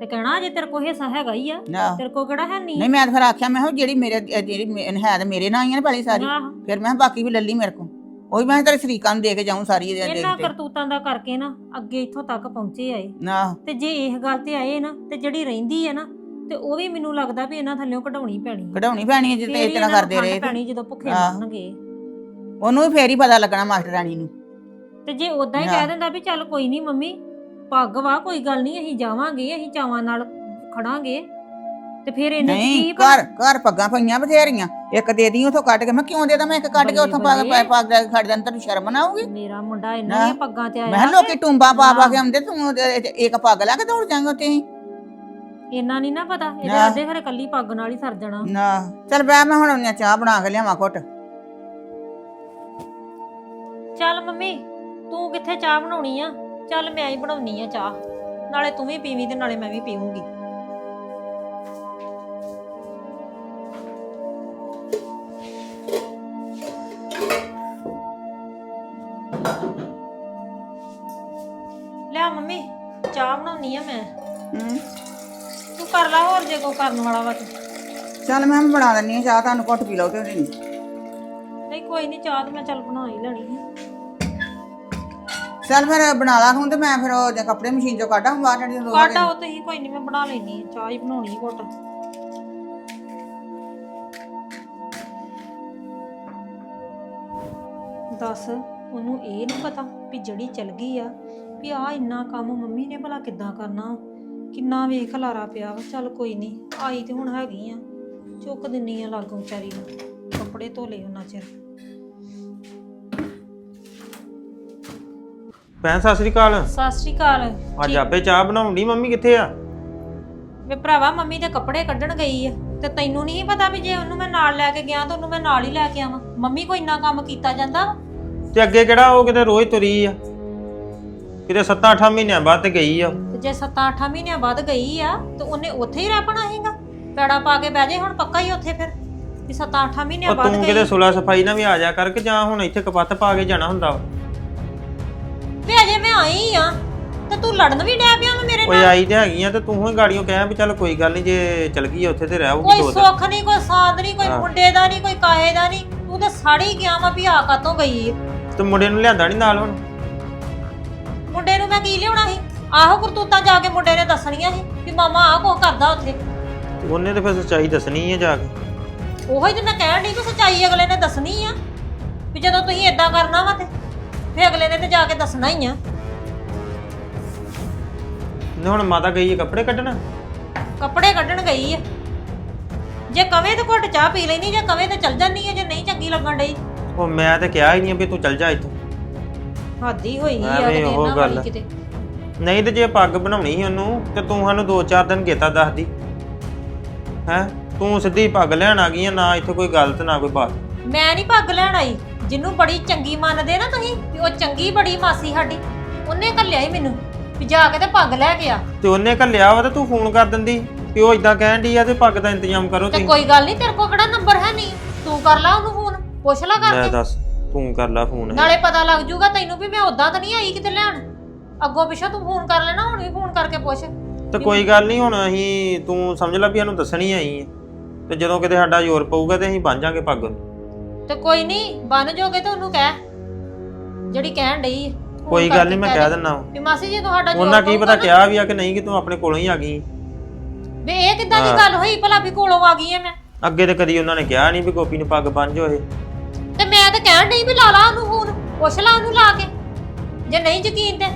ਤੇ ਕਹਿਣਾ ਜੇ ਤੇਰੇ ਕੋ ਹਿੱਸਾ ਹੈਗਾ ਹੀ ਆ ਨਾ। ਤੇਰੇ ਕੋ ਕਿਹੜਾ ਹੈ ਨਹੀਂ? ਨਹੀਂ ਮੈਂ ਤਾਂ ਫਿਰ ਆਖਿਆ ਮੈਂ ਕਿਹਾ ਜਿਹੜੀ ਮੇਰੇ ਅਹ ਜਿਹੜੀ ਮੇ- ਹੈ ਤੇ ਮੇਰੇ ਨਾਂ ਹੀ ਆ ਨਾ ਪਹਿਲੀ ਸਾਰੀ। ਆਹ, ਫਿਰ ਮੈਂ ਕਿਹਾ ਬਾਕੀ ਵੀ ਲੱਲੀ ਮੇਰੇ ਕੋ ਉਹ ਮੈਂ ਕਿਹਾ ਤੇਰੇ ਸ਼ਰੀਕਾਂ ਨੂੰ ਦੇ ਕੇ ਜਾਊਂ ਸਾਰੀ ਇਹਦੇ ਇਹਨਾਂ ਦੇਖ ਕਰਤੂਤਾਂ ਦਾ ਕਰਕੇ ਨਾ ਅੱਗੇ ਇੱਥੋਂ ਤੱਕ ਪਹੁੰਚੇ ਆਏ। ਨਾ। ਤੇ ਜੇ ਇਹ ਗੱਲ ਤੇ ਆਏ ਨਾ ਤੇ ਜਿਹੜੀ ਰਹਿੰਦੀ ਹੈ ਨਾ ਤੇ ਉਹ ਵੀ ਮੈਨੂੰ ਲੱਗਦਾ ਵੀ ਇਹਨਾਂ ਥੱਲੇੋਂ ਕਢਾਉਣੀ ਪੈਣੀ ਹੈ। ਕਢਾਉਣੀ ਪੈਣੀ ਹੈ ਫੇਰ ਹੀ ਇਤਨਾ ਇਹਨਾਂ ਨੂੰ ਕਰਦੇ ਰਹੇ ਤੇ। ਪੈਣੀ ਜਦੋਂ ਭੁੱਖੇ ਆਹ। ਮਰਨਗੇ ਉਹਨੂੰ ਵੀ ਫੇਰ ਹੀ ਪਤਾ ਲੱਗਣਾ ਮਾਸਟਰਾਣੀ ਨੂੰ ਤੇ ਜੇ ਉਦਾਂ ਹੀ। ਕਹਿ ਦਿੰਦਾ ਵੀ ਚੱਲ ਕੋਈ ਨਹੀਂ ਮੰਮੀ ਪੱਗ ਵਾ ਕੋਈ ਗੱਲ ਨਹੀਂ ਅਸੀਂ ਜਾਵਾਂਗੇ ਅਸੀਂ ਚਾਵਾਂ ਨਾਲ ਖੜਾਂਗੇ ਤੇ ਫਿਰ ਇਹਨੇ ਨਹੀਂ ਕੀ ਪਤਾ- ਘਰ ਘਰ ਪੱਗਾਂ ਪਈਆਂ ਬਥੇਰੀਆਂ ਇੱਕ ਦੇ ਦੀ ਉਥੋਂ ਕੱਢ ਕੇ ਮੈਂ ਕਿਉਂ ਦੇ ਦਾਂ ਮੈਂ ਇੱਕ ਕੱਢ ਕੇ ਉਥੋਂ ਪੱਗ ਬੱਲੇ। ਪੱਗ ਖੜ ਜਾਂ ਤੈਨੂੰ ਸ਼ਰਮ ਨਾ ਆਊਗੀ ਮੇਰਾ ਮੁੰਡਾ ਇਹਨਾਂ ਨਾ। ਦੀਆਂ ਪੱਗਾਂ ਤੇ ਮੈਂ ਆਇਆ ਕਿਹਾ ਲੋਕੀ ਟੁੰਬਾ ਪਾ ਪਾ ਹਾਂ। ਕੇ ਆਉਂਦੇ ਤੂੰ ਉਹਦੇ ਇੱਕ ਪੱਗ ਲੈ ਕੇ ਦੌੜ ਉੱਥੇ ਹੀ ਇਹਨਾਂ ਨਹੀਂ ਨਾ ਪਤਾ ਇਹਦੇ ਨਾ। ਆਦੇ ਘਰੇ ਕੱਲੀ ਪੱਗ ਨਾਲ ਹੀ ਸਰ ਜਾਣਾ। ਨਾ ਚੱਲ ਬੈ ਮੈਂ ਹੁਣ ਉਹਨੇ ਚਾਹ ਬਣਾ ਕੇ ਲਿਆਵਾਂ ਘੁੱਟ। ਚੱਲ ਮੰਮੀ ਤੂੰ ਕਿੱਥੇ ਚਾਹ ਬਣਾਉਣੀ ਆ? ਚੱਲ ਮੈਂ ਹੀ ਬਣਾਉਣੀ ਆ ਚਾਹ। ਨਾਲੇ ਤੂੰ ਵੀ ਪੀਵੀਂ ਤੇ ਨਾਲੇ ਮੈਂ ਵੀ ਪੀਵਾਂਗੀ ਲਿਆ ਮੰਮੀ ਚਾਹ ਬਣਾਉਣੀ ਆ ਮੈਂ। ਹੂੰ। ਕਰ ਲੈ ਹੋਰ ਜੇ ਕੋ ਕਰਨ ਵਾਲਾ ਵਾ ਤੂੰ। ਚੱਲ ਮੈਂ ਬਣਾ ਦਿੰਨੀ ਆ ਚਾਹ ਤੁਹਾਨੂੰ ਘੁੱਟ ਪੀ ਲਓ ਤੇ ਨਹੀਂ ਨਹੀਂ ਕੋਈ ਨਹੀਂ ਚਾਹ ਤੇ ਮੈਂ ਚੱਲ ਬਣਾ ਹੀ ਲੈਣੀ ਹੈ ਚੱਲ ਫਿਰ ਬਣਾ ਲਾ ਤੂੰ ਤੇ ਮੈਂ ਫਿਰ ਉਹ ਜੇ ਕੱਪੜੇ ਮਸ਼ੀਨ ਚੋਂ ਕੱਢਾਂ ਬਾਹਰ ਜਿਹੜੀਆਂ ਦੋ ਕਾਟਾ ਉਹ ਤੁਸੀਂ ਕੋਈ ਨਹੀਂ ਮੈਂ ਬਣਾ ਲੈਣੀ ਹੈ ਚਾਹ ਹੀ ਬਣਾਉਣੀ ਹੈ ਘੁੱਟ। ਦੱਸ ਉਹਨੂੰ ਇਹ ਨਹੀਂ ਪਤਾ ਵੀ ਜਿਹੜੀ ਚਲ ਗਈ ਆ ਵੀ ਆ ਇੰਨਾ ਕੰਮ ਮੰਮੀ ਨੇ ਭਲਾ ਕਿੱਦਾਂ ਕਰਨਾ। ਕਿੰਨਾ ਵੇਖ ਲਾਰਾ ਪਿਆ ਵਾ ਚੱਲ ਕੋਈ ਨਹੀਂ ਆਈ ਤੇ ਹੁਣ ਹੈਗੀ ਆ। ਚੁੱਕ ਦਿੰਨੀ ਆ ਲਾਗੋਂ ਵਿਚਾਰੀ ਨੂੰ ਕੱਪੜੇ ਧੋ ਲਏ ਉਹਨਾਂ ਚਿਰ। ਭੈਣ ਸਤਿ ਸ੍ਰੀ ਅਕਾਲ। ਸਤਿ ਸ਼੍ਰੀ ਅਕਾਲ। ਅੱਜ ਆਪੇ ਚਾਹ ਬਣਾਉਣੀ ਮੰਮੀ ਕਿੱਥੇ ਆ? ਵੇ ਭਰਾਵਾ ਮੰਮੀ ਤੇ ਕੱਪੜੇ ਕੱਢਣ ਗਈ ਆ ਤੇ ਤੈਨੂੰ ਨਹੀਂ ਪਤਾ ਵੀ ਜੇ ਉਹਨੂੰ ਮੈਂ ਨਾਲ ਲੈ ਕੇ ਗਿਆ ਤਾਂ ਉਹਨੂੰ ਮੈਂ ਨਾਲ ਹੀ ਲੈ ਕੇ ਆਵਾਂ। ਮੰਮੀ ਕੋਈ ਇੰਨਾ ਕੰਮ ਕੀਤਾ ਜਾਂਦਾ ਵਾ? ਤੇ ਅੱਗੇ ਕਿਹੜਾ ਉਹ ਕਿਤੇ ਰੋਜ਼ ਤੁਰੀ ਆ? ਕਿਤੇ 7-8 ਮਹੀਨਿਆਂ ਬਾਅਦ ਤੇ ਗਈ ਆ। ਤੇ ਜੇ 7-8 ਮਹੀਨਿਆਂ ਬਾਅਦ ਗਈ ਆ ਤੇ ਉਹਨੇ ਉੱਥੇ ਹੀ ਰਹਿਣਾ ਹੈਗਾ ਪੈੜਾ ਪਾ ਕੇ ਬਹਿ ਜੇ ਹੁਣ ਪੱਕਾ ਹੀ ਉੱਥੇ ਫਿਰ। ਵੀ 7-8 ਮਹੀਨਿਆਂ ਉਹ ਬਾਅਦ ਤੂੰ ਗਈ। ਕਿਤੇ ਸੁਲਾ ਸਫ਼ਾਈ ਨਾਲ ਵੀ ਆ ਜਾ ਕਰ ਕਿ ਜਾਂ ਹੁਣ ਇੱਥੇ ਕਪੱਤ ਪਾ ਕੇ ਜਾਣਾ ਹੁੰਦਾ ਵਾ? ਵੇ ਅਜੇ ਮੈਂ ਆਈ ਆ ਤੇ ਤੂੰ ਲੜਨ ਵੀ ਡੈ ਪਿਆ ਵਾ ਮੇਰੇ ਓਏ ਨਾਲ। ਆਈ ਤੇ ਹੈਗੀ ਆ ਤੇ ਤੂੰ ਹੀ ਗਾੜੀਆਂ ਕਹਿ ਵੀ ਚੱਲ ਕੋਈ ਗੱਲ ਨਹੀਂ ਜੇ ਚਲ ਗਈ ਆ ਉੱਥੇ ਤੇ ਰਹੂਗੀ ਕੋਈ ਦਿਨ। ਸੁੱਖ ਨਹੀਂ ਕੋਈ ਸਾਧ ਨਹੀਂ ਕੋਈ ਹਾਂ। ਮੁੰਡੇ ਦਾ ਨਹੀਂ ਕੋਈ ਕਾਹੇ ਦਾ ਨਹੀਂ ਤੂੰ ਤੇ ਸਾੜੀ ਗਿਆ ਵਾ ਵੀ ਆ ਕਾਤੋਂ ਗਈ ਆ। ਤੇ ਮੁੰਡੇ ਨੂੰ ਲਿਆਂਦਾ ਨਹੀਂ ਨਾਲ ਹੁਣ? ਮੁੰਡੇ ਨੂੰ ਮੈਂ ਕੀ ਲਿਆਉਣਾ ਸੀ? ਆਹੋ ਕਰਤੂਤਾਂ ਜਾ ਕੇ ਮੁੰਡੇ ਨੇ ਦੱਸਣੀਆਂ ਸੀ ਵੀ ਮਾਮਾ ਆ ਕੁਛ ਕਰਦਾ ਉੱਥੇ। ਉਹਨੇ ਤੇ ਫਿਰ ਸੱਚਾਈ ਦੱਸਣੀ ਆ ਜਾ ਕੇ। ਉਹੋ ਹੀ ਤੇ ਮੈਂ ਕਹਿਣ ਡਈ ਕਿ ਸੱਚਾਈ ਅਗਲੇ ਨੇ ਦੱਸਣੀ ਆ ਵੀ ਜਦੋਂ ਤੁਸੀਂ ਇਦਾਂ ਕਰਨਾ ਵਾ ਤੇ ਫੇ ਅਗਲੇ ਨੇ ਤੇ ਜਾ ਕੇ ਦੱਸਣਾ ਹੀ ਆ। ਨੇ ਹੁਣ ਮਾਤਾ ਗਈ ਹੈ ਕੱਪੜੇ ਕੱਢਣ? ਕੱਪੜੇ ਕੱਢਣ ਗਈ ਆ। ਜੇ ਕਵੇਂ ਤਾਂ ਘੁੱਟ ਚਾਹ ਪੀ ਲੈਣੀ ਜੇ ਕਵੇਂ ਤਾਂ ਚੱਲ ਜਾਂਦੀ ਆ ਜੇ ਨਹੀਂ ਚੰਗੀ ਲੱਗਣ ਡਈ। ਉਹ ਮੈਂ ਤੇ ਕਿਹਾ ਹੀ ਨਹੀਂ ਵੀ ਤੂੰ ਚੱਲ ਜਾ ਇੱਥੋਂ। ਹਾਦੀ ਹੋਈ ਆ ਐਵੇਂ ਕਿਤੇ ਉਹ ਇਹਨਾਂ ਗੱਲ। ਵਾਲੀ ਕਿਤੇ। ਨਹੀਂ ਤੇ ਜੇ ਪੱਗ ਬਣਾਉਣੀ ਸੀ ਉਹਨੂੰ ਤੇ ਤੂੰ ਸਾਨੂੰ 2-4 ਦਿਨ ਗੇਤਾ ਦੱਸਦੀ। ਹੈ? ਤੂੰ ਸਿੱਧੀ ਪੱਗ ਲੈਣ ਆ ਗਈ ਆ ਨਾ ਇੱਥੇ ਕੋਈ ਗਲਤ ਨਾ ਕੋਈ ਬਾਤ। ਮੈਂ ਨਹੀਂ ਪੱਗ ਲੈਣ ਆਈ। ਜਿਹਨੂੰ ਬੜੀ ਚੰਗੀ ਮੰਨਦੇ ਨਾ ਤੁਸੀਂ ਵੀ ਉਹ ਚੰਗੀ ਬੜੀ ਮਾਸੀ ਸਾਡੀ। ਉਹਨੇ ਘੱਲਿਆ ਹੀ ਮੈਨੂੰ ਵੀ ਜਾ ਕੇ ਤੇ ਪੱਗ ਲੈ ਕੇ ਆ। ਤੇ ਉਹਨੇ ਘੱਲਿਆ ਵਾ ਤੇ ਤੂੰ ਫੋਨ ਕਰ ਦਿੰਦੀ ਕਿ ਉਹ ਇਦਾਂ ਕਹਿਣ ਡਈ ਆ ਤੇ ਪੱਗ ਦਾ ਇੰਤਜ਼ਾਮ ਕਰੋ ਤੇ ਤੁਸੀਂ। ਕੋਈ ਗੱਲ ਨਹੀਂ ਤੇਰੇ ਕੋਲ ਕਿਹੜਾ ਨੰਬਰ ਹੈ ਨਹੀਂ? ਤੂੰ ਕਰ ਲਾ ਉਹਨੂੰ ਫੋਨ ਪੁੱਛ ਲਾ ਕਰਕੇ। ਦੱਸ ਤੂੰ ਕਰ ਲੈ ਫੋਨ। ਨਾਲੇ ਪਤਾ ਲੱਗ ਜੂਗਾ ਤੈਨੂੰ ਵੀ ਮੈਂ ਉਦਾਂ ਤਾਂ ਨਹੀਂ ਆਈ ਕਿਤੇ ਲੈਣ। ਅੱਗੋਂ ਪਿੱਛੋਂ ਤੂੰ ਫੋਨ ਕਰ ਲੈਣਾ ਹੁਣ ਵੀ ਫੋਨ ਕਰਕੇ ਪੁੱਛ। ਤੇ ਕੋਈ ਗੱਲ ਨਹੀਂ ਹੁਣ ਅਸੀਂ ਤੂੰ ਸਮਝ ਲੈ ਵੀ ਸਾਨੂੰ ਦੱਸਣੀ ਆਈ ਹੈ ਤੇ ਜਦੋਂ ਕਿਤੇ ਸਾਡਾ ਜ਼ੋਰ ਪਊਗਾ ਤੇ ਅਸੀਂ ਬਣ ਜਾਾਂਗੇ ਪੱਗ। ਨੂੰ। ਤੇ ਕੋਈ ਨਹੀਂ ਬਨ ਜੋਗੇ ਤਾਂ ਉਹਨੂੰ ਕਹਿ। ਜਿਹੜੀ ਕਹਿਣ ਡਈ। ਫੋਨ ਕੋਈ ਗੱਲ ਨਹੀਂ ਮੈਂ ਕਰਕੇ ਕਹਿ ਦਿੰਦਾ। ਵੀ ਮਾਸੀ ਜੀ ਤੁਹਾਡਾ ਜੋਰ ਉਹਨਾਂ ਕੀ ਪਊਗਾ ਪਤਾ ਨਾ, ਕਿਹਾ ਵੀ ਆ ਕਿ ਨਹੀਂ ਕਿ ਤੂੰ ਆਪਣੇ ਕੋਲੋਂ ਹੀ ਆ ਗਈ। ਵੀ ਇਹ ਕਿੱਦਾਂ ਦੀ ਹਾਂ। ਗੱਲ ਹੋਈ? ਭਲਾ ਵੀ ਕੋਲੋਂ ਆ ਗਈ ਐ ਮੈਂ। ਅੱਗੇ ਤੇ ਕਦੀ ਉਹਨਾਂ ਨੇ ਕਿਹਾ ਨਹੀਂ ਵੀ ਗੋਪੀ ਨੂੰ ਪੱਗ ਬੰਨ ਜੋ ਇਹ। ਤੇ ਕਹਿਣ ਡਈ ਵੀ ਲਾ ਲਾ ਉਹਨੂੰ ਫੋਨ ਪੁੱਛ ਲਾ ਉਹਨੂੰ ਲਾ ਕੇ ਜੇ ਨਹੀਂ ਯਕੀਨ ਤੇ।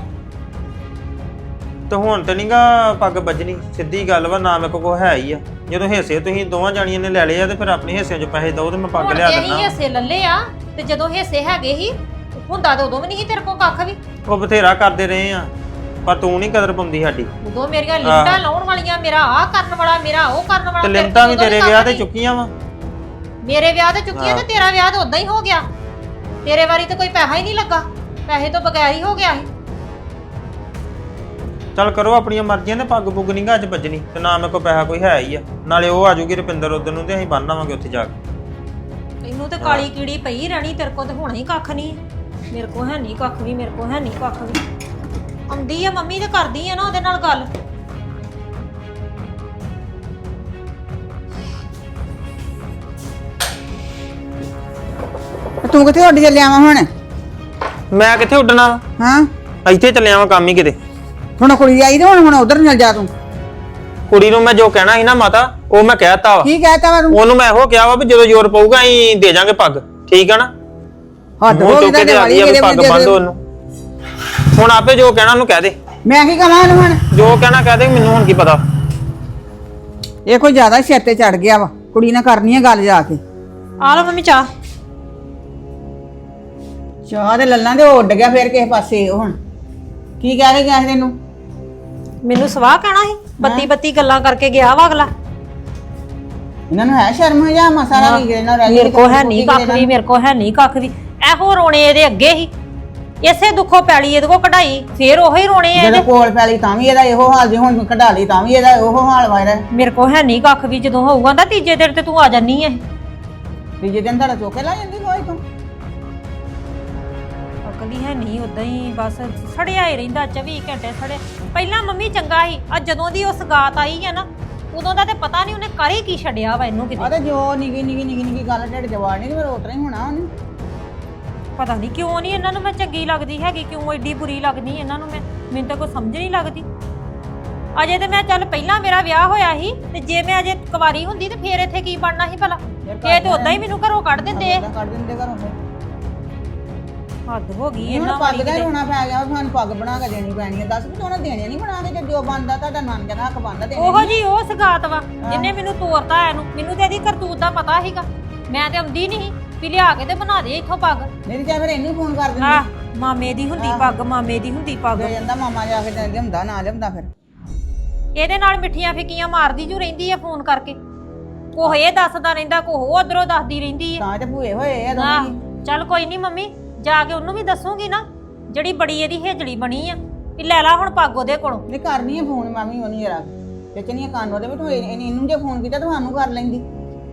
ਤੇ ਹੁਣ ਤੇ ਨਹੀਂਗਾ ਪੱਗ ਵੱਜਣੀ ਸਿੱਧੀ ਗੱਲ ਵਾ ਨਾ ਮੇਰੇ ਕੋਲ ਕੋ ਹੈ ਹੀ ਆ। ਜਦੋਂ ਹਿੱਸੇ ਤੁਸੀਂ ਦੋਵਾਂ ਜਾਣੀਆਂ ਨੇ ਲੈ ਲਏ ਆ ਤੇ ਫਿਰ ਆਪਣੇ ਹਿੱਸਿਆਂ 'ਚ ਪੈਸੇ ਦਓ ਤੇ ਮੈਂ ਪੱਗ ਹੁਣ ਲਿਆ ਜੇ ਦਿੰਦਾ ਅਸੀਂ ਹਿੱਸੇ ਲੱਲੇ ਆ ਤੇ ਜਦੋਂ ਹਿੱਸੇ ਹੈਗੇ ਹੀ ਹੁੰਦਾ ਤਾਂ ਉਦੋਂ ਵੀ ਨਹੀਂ ਸੀ ਤੇਰੇ ਕੋਲ ਕੱਖ ਵੀ। ਉਹ ਬਥੇਰਾ ਕਰਦੇ ਰਹੇ ਆ ਪਰ ਤੂੰ ਨਹੀਂ ਕਦਰ ਪਾਉਂਦੀ ਸਾਡੀ। ਉਦੋਂ ਮੇਰੀਆਂ ਲਿਮਟਾਂ ਲਾਉਣ ਵਾਲੀਆਂ ਮੇਰਾ ਆਹ ਕਰਨ ਵਾਲਾ ਮੇਰਾ ਉਹ ਕਰਨ ਵਾਲਾ ਤੇ ਲਿਮਟਾਂ ਵੀ ਉਦੋਂ ਤੇਰੇ ਵਿਆਹ ਤੇ ਨਹੀਂ। ਚੁੱਕੀਆਂ ਵਾ। ਮੇਰੇ ਵਿਆਹ ਤੇ ਚੁੱਕੀ ਆ ਤੇ। ਤੇਰਾ ਵਿਆਹ ਤਾਂ ਉਦਾਂ ਹੀ ਹੋ ਗਿਆ। ਤੇਰੇ ਵਾਰੀ ਤੇ ਕੋਈ ਪੈਸਾ ਹੀ ਨਹੀਂ ਲੱਗਾ। ਪੈਸੇ ਤੋਂ ਬਗੈਰ ਹੀ ਹੋ ਗਿਆ ਸੀ ਚੱਲ ਕਰੋ ਆਪਣੀਆਂ ਮਰਜ਼ੀਆਂ ਤੇ ਪੱਗ ਪੁੱਗ ਨਹੀਂਗਾ ਅੱਜ ਵੱਜਣੀ। ਤੇ ਨਾ ਮੇਰੇ ਕੋਲ ਪੈਸਾ ਕੋਈ ਹੈ ਹੀ ਆ। ਨਾਲੇ ਉਹ ਆ ਜਾਊਗੀ ਰੁਪਿੰਦਰ ਉਦੋਂ ਨੂੰ ਤੇ ਅਸੀਂ ਬੰਨ ਆਵਾਂਗੇ ਉੱਥੇ ਜਾ ਕੇ। ਤੈਨੂੰ ਤੇ ਕਾਲੀ ਕੀੜੀ ਪਈ ਰਹਿਣੀ ਤੇਰੇ ਕੋਲ ਤੇ ਹੋਣਾ ਹੀ ਕੱਖ ਨਹੀਂ ਮੇਰੇ ਕੋਲ ਹੈ ਨਹੀਂ ਕੱਖ ਵੀ ਮੇਰੇ ਕੋਲ ਹੈ ਨਹੀਂ ਕੱਖ ਵੀ। ਆਉਂਦੀ ਆ ਮੰਮੀ ਤੇ ਕਰਦੀ ਆ ਨਾ ਉਹਦੇ ਨਾਲ ਗੱਲ। ਤੂੰ ਕਿੱਥੇ ਉੱਡ ਚੱਲਿਆ ਵਾ ਹੁਣ? ਮੈਂ ਕਿੱਥੇ ਉੱਡਣਾ? ਹਾਂ? ਇੱਥੇ ਚੱਲਿਆ ਵਾਂ ਕੰਮ ਹੀ ਕਿਤੇ। ਹੁਣ ਕੁੜੀ ਆਈ ਤੇ ਹੁਣ ਹੁਣ ਉਧਰ ਚੱਲ ਜਾ ਤੂੰ। ਕੁੜੀ ਨੂੰ ਮੈਂ ਜੋ ਕਹਿਣਾ ਸੀ ਨਾ ਮਾਤਾ ਉਹ ਮੈਂ ਕਹਿਤਾ ਵਾ। ਕੀ ਕਹਿਤਾ ਵਾ ਤੂੰ? ਉਹਨੂੰ ਮੈਂ ਇਹੋ ਕਿਹਾ ਵਾ ਵੀ ਜਦੋਂ ਜ਼ੋਰ ਪਊਗਾ ਅਸੀਂ ਦੇ ਜਾਾਂਗੇ ਪੱਗ ਠੀਕ ਆ ਨਾ? ਹੱਦ ਮੂੰਹ ਹੋ ਗਈ ਚੁੱਕ ਕੇ ਤਾਂ ਤੇ ਆ ਗਈ ਆ ਵੀ ਕਿਹੜੇ ਪੱਗ ਵੇਲੇ ਬੰਨ ਦੋ ਉਹਨੂੰ ਹੁਣ ਆਪੇ ਜੋ ਕਹਿਣਾ ਉਹਨੂੰ ਕਹਿ ਦੇ। ਮੈਂ ਕੀ ਕਹਾਂ ਉਹਨੂੰ ਹੁਣ? ਜੋ ਕਹਿਣਾ ਕਹਿ ਦੇ ਮੈਨੂੰ ਹੁਣ ਕੀ ਪਤਾ। ਇਹ ਕੋਈ ਜ਼ਿਆਦਾ ਸਿਰ ਤੇ ਚੜ ਗਿਆ ਵਾ। ਕੁੜੀ ਨਾਲ ਕਰਨੀ ਹੈ ਗੱਲ ਜਾ ਕੇ। ਆ ਲਓ ਮੰਮੀ ਚਾਹ। ਚਾਹ ਦੇ ਲੱਲਾਂ ਦੇ ਉਹ ਉੱਡ ਗਿਆ ਫੇਰ ਕਿਸੇ ਪਾਸੇ ਹੁਣ। ਕੀ ਕਹਿ ਕੇ ਗਿਆ ਸੀ ਤੈਨੂੰ? ਮੈਨੂੰ ਸਵਾਹ ਕਹਿਣਾ ਸੀ ਬੱਤੀ ਬੱਤੀ ਗੱਲਾਂ ਕਰਕੇ ਗਿਆ ਵਾ ਅਗਲਾ। ਇਹਨਾਂ ਨੂੰ ਹੈ ਸ਼ਰਮ ਜਾਂ ਮਸਾਲਾ ਵੀ ਇਹਨਾਂ ਰਹਿ ਮੇਰੇ ਕੋ ਹੈ ਨਹੀਂ ਕੱਖ ਵੀ ਮੇਰੇ ਕੋ ਹੈ ਨਹੀਂ ਕੱਖ ਵੀ। ਇਹੋ ਰੋਣੇ ਇਹਦੇ ਅੱਗੇ ਹੀ। ਇਸੇ ਦੁੱਖੋਂ ਪੈਲੀ ਇਹਦੇ ਕੋ ਕਢਾਈ ਫੇਰ ਉਹੀ ਰੋਣੇ ਆ ਜਦੋਂ ਕੋਲ ਪੈਲੀ ਤਾਂ ਵੀ ਇਹਦਾ ਇਹੋ ਹਾਲ ਜੇ ਹੁਣ ਕਢਾ ਲਈ ਤਾਂ ਵੀ ਇਹਦਾ ਇਹੋ ਹਾਲ ਵਾ ਇਹਦਾ। ਮੇਰੇ ਕੋ ਹੈ ਨਹੀਂ ਕੱਖ ਵੀ ਜਦੋਂ ਹੋਊਗਾ ਤਾਂ ਤੀਜੇ ਦਿਨ ਤੇ ਤੂੰ ਆ ਜਾਨੀ ਐ। ਤੀਜੇ ਦਿਨ ਤੁਹਾਡਾ ਚੋਕੇ ਲਾ ਜਾਂਦੀ? ਹੈ ਨਹੀਂ ਉਦਾਂ ਹੀ ਬਸ ਸੜਿਆ ਹੀ ਰਹਿੰਦਾ 24 ਘੰਟੇ ਸੜੇ। ਪਹਿਲਾਂ ਮੰਮੀ ਚੰਗਾ ਸੀ ਅੱਜ ਜਦੋਂ ਦੀ ਉਹ ਸਗਾਤ ਆਈ ਹੈ ਨਾ ਉਦੋਂ ਦਾ ਤੇ ਪਤਾ ਨਹੀਂ ਉਹਨੇ ਕਰੇ ਕੀ ਛੱਡਿਆ ਵਾ ਇਹਨੂੰ ਆ ਕਿਤੇ ਤੇ ਜੋ ਨਿੱਕੀ ਨਿੱਕੀ ਨਿੱਕੀ ਨਿੱਕੀ ਗੱਲ ਢਿੱਡ ਜਵਾੜ ਨਹੀਂ ਫਿਰ ਉਤਰਾ ਹੀ ਹੋਣਾ ਉਹਨੇ। ਪਤਾ ਨਹੀਂ ਕਿਉਂ ਨਹੀਂ ਇਹਨਾਂ ਨੂੰ ਮੈਂ ਚੰਗੀ ਲੱਗਦੀ ਹੈਗੀ ਕਿਉਂ ਐਡੀ ਬੁਰੀ ਲੱਗਦੀ ਇਹਨਾਂ ਨੂੰ ਮੈਂ ਮੈਨੂੰ ਤਾਂ ਕੋਈ ਸਮਝ ਨਹੀਂ ਲੱਗਦੀ। ਅਜੇ ਤੇ ਮੈਂ ਚੱਲ ਪਹਿਲਾਂ ਮੇਰਾ ਵਿਆਹ ਹੋਇਆ ਸੀ ਤੇ ਜੇ ਮੈਂ ਅਜੇ ਕੁਵਾਰੀ ਹੁੰਦੀ ਤੇ ਫੇਰ ਇੱਥੇ ਕੀ ਬਣਨਾ ਸੀ ਭਲਾ? ਇਹ ਤੇ ਉਦਾਂ ਹੀ ਮੈਨੂੰ ਘਰੋਂ ਕੱਢ ਦਿੰਦੇ। ਕੱਢ ਦਿੰਦੇ ਘਰੋਂ ਫਿਰ। ਹੱਦ ਹੋ ਗਈ ਹੁਣ ਇਹਨਾਂ ਪੱਗ ਵਾਲੀ ਦਾ ਹੀ ਰੋਣਾ ਪੈ ਗਿਆ ਸਾਨੂੰ ਪੱਗ ਬਣਾ ਕੇ ਦੇਣੀ ਪੈਣੀ ਹੈ ਦੱਸ ਵੀ ਤੂੰ ਉਹਨਾਂ ਦੇਣੀ ਨਹੀਂ ਬਣਾ ਕੇ ਜੇ ਜੋ ਬੰਦਾ ਤੁਹਾਡਾ ਨਾਨਕਿਆਂ ਦਾ ਹੱਕ ਬੰਦਾ ਦੇਣੀ ਉਹੋ ਜੀ ਉਹ ਸਗਾਤ ਵਾ ਜਿੰਨੇ ਮੈਨੂੰ ਤੋਰਤਾ ਇਹਨੂੰ। ਮੈਨੂੰ ਤੇ ਇਹਦੀ ਕਰਤੂਤ ਦਾ ਪਤਾ ਸੀਗਾ। ਮੈਂ ਤੇ ਆਉਂਦੀ ਨਹੀਂ ਵੀ ਲਿਆ ਕੇ ਤੇ ਬਣਾ ਦੇ ਇੱਥੋਂ ਪੱਗ। ਨਹੀਂ ਤੇ ਫਿਰ ਇਹਨੂੰ ਫੋਨ ਕਰ ਆ ਦਿੰਦੀ ਮਾਮੇ ਦੀ ਹੁੰਦੀ ਪੱਗ ਮਾਮੇ ਦੀ ਹੁੰਦੀ ਪੱਗ। ਦੇ ਜਾਂਦਾ ਮਾਮਾ ਜਾ ਕੇ ਦੇ ਹੁੰਦਾ ਨਾ ਲਿਆਉਂਦਾ ਫਿਰ। ਇਹਦੇ ਨਾਲ ਮਿੱਠੀਆਂ ਫਿੱਕੀਆਂ ਮਾਰਦੀ ਜੂ ਰਹਿੰਦੀ ਆ ਫੋਨ ਕਰਕੇ। ਕੋਹ ਇਹ ਦੱਸਦਾ ਰਹਿੰਦਾ ਕੋਹ ਉਧਰੋਂ ਦੱਸਦੀ ਰਹਿੰਦੀ ਆ। ਤਾਂ ਤੇ ਭੂਏ ਹੋਏ ਆ ਦੋਵੇਂ। ਚੱਲ ਕੋਈ ਨਹੀਂ ਮੰਮੀ ਜਾ ਕੇ ਉਹਨੂੰ ਵੀ ਦੱਸੂਗੀ ਨਾ ਜਿਹੜੀ ਬੜੀ ਇਹਦੀ ਹੇਜਲੀ ਬਣੀ ਆ ਵੀ ਲੈ ਲਾ ਹੁਣ ਪੱਗ ਉਹਦੇ ਕੋਲੋਂ। ਨਹੀਂ ਕਰਨੀ ਹੈ ਫੋਨ ਮਾਮੀ ਉਹਨੂੰ ਜਰਾ। ਚਨੀਆਂ ਕੰਨ ਉਹਦੇ ਵਿੱਚ ਹੋਏ ਇਹਨੇ- ਇਹਨੂੰ ਜੇ ਫੋਨ ਕੀਤਾ ਤੁਹਾਨੂੰ ਕਰ ਲੈਂਦੀ।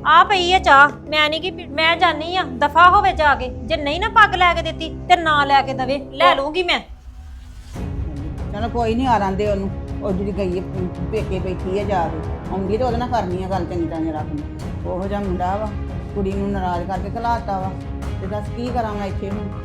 ਆ ਪਈ ਆ ਚਾਹ ਮੈਂ ਨਹੀਂ ਕਿ ਮੈਂ ਜਾਨੀ ਆ ਦਫਾ ਹੋਵੇ ਜਾ ਕੇ ਜੇ ਨਹੀਂ ਨਾ ਪੱਗ ਲੈ ਕੇ ਦਿੱਤੀ ਤੇ ਨਾ ਲੈ ਕੇ ਦਵੇ ਲੈ ਲੂੰਗੀ ਮੈਂ। ਚਲੋ ਕੋਈ ਨਹੀਂ ਆ ਰਾਂਦੇ ਉਹਨੂੰ। ਉਹ ਜਿਹੜੀ ਗਈ ਹੈ ਪੇਕੇ ਬੈਠੀ ਹੈ ਜਾ ਕੇ। ਆਉਂਦੀ ਤੇ ਉਹਦੇ ਨਾਲ ਕਰਨੀ ਹੈ ਗੱਲ ਚੰਗੀ ਤਰ੍ਹਾਂ ਰੱਖਣੀ ਉਹੋ ਜਿਹਾ ਮੁੰਡਾ ਵਾ ਕੁੜੀ ਨੂੰ ਨਾਰਾਜ਼ ਕਰਕੇ ਘਲਾਤਾ ਵਾ। ਤੇ ਦੱਸ ਕੀ ਕਰਾਂ ਮੈਂ ਇੱਥੇ ਹੁਣ?